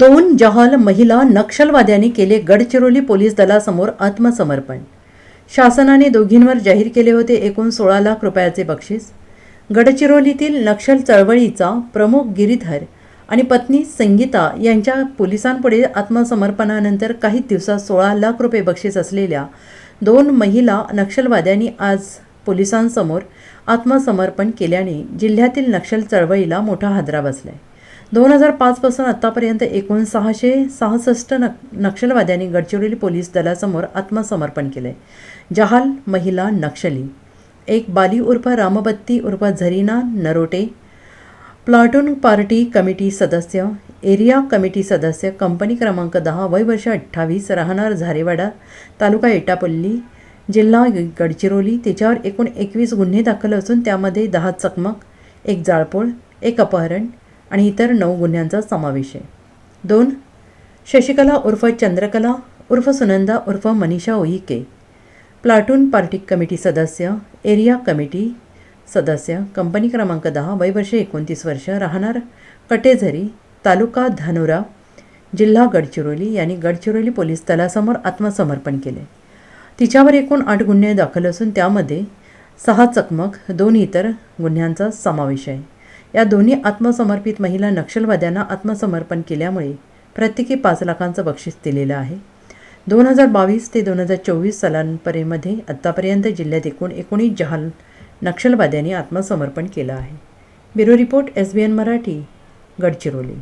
दोन जहाल महिला नक्षलवाद्यांनी केले गडचिरोली पोलीस दलासमोर आत्मसमर्पण. शासनाने दोघींवर जाहीर केले होते एकूण सोळा लाख रुपयाचे बक्षीस. गडचिरोलीतील नक्षल चळवळीचा प्रमुख गिरीधर आणि पत्नी संगीता यांच्या पोलिसांपुढे आत्मसमर्पणानंतर काही दिवसात सोळा लाख रुपये बक्षीस असलेल्या दोन महिला नक्षलवाद्यांनी आज पोलिसांसमोर आत्मसमर्पण केल्याने जिल्ह्यातील नक्षल चळवळीला मोठा हादरा बसलाय. दोन हजार पाचपासून आत्तापर्यंत एकूण सहाशे सहासष्ट नक नक्षलवाद्यांनी गडचिरोली पोलीस दलासमोर आत्मसमर्पण केले जहाल महिला नक्षली. एक बाली उर्फ रामबत्ती उर्फ Jharina Narote. Platoon party committee सदस्य. एरिया कमिटी सदस्य. कंपनी क्रमांक दहा वय वर्ष अठ्ठावीस राहणार झारेवाडा तालुका एटापल्ली जिल्हा गडचिरोली. तिच्यावर एकूण एकवीस गुन्हे दाखल असून त्यामध्ये दहा चकमक एक जाळपोळ एक अपहरण आणि इतर नऊ गुन्ह्यांचा समावेश आहे. दोन शशिकला उर्फ चंद्रकला उर्फ सुनंदा उर्फ Manisha Ohike. Platoon party committee सदस्य एरिया कमिटी सदस्य कंपनी क्रमांक दहा वय वर्ष एकोणतीस वर्ष राहणार कटेझरी तालुका धानोरा जिल्हा गडचिरोली यांनी गडचिरोली पोलीस दलासमोर आत्मसमर्पण केले. तिच्यावर एकूण आठ गुन्हे दाखल असून त्यामध्ये सहा चकमक दोन इतर गुन्ह्यांचा समावेश आहे. या दोन्ही आत्मसमर्पित महिला नक्षलवाद्यांना आत्मसमर्पण केल्यामुळे प्रत्येकी पाच लाखांचं बक्षीस दिलेलं आहे. दोन हजार बावीस ते दोन हजार चोवीस सालांपर्यंतमध्ये आत्तापर्यंत जिल्ह्यात एकूण एकोणीस जहाल नक्षलवाद्यांनी आत्मसमर्पण केलं आहे. Bureau report S B N Marathi Gadchiroli.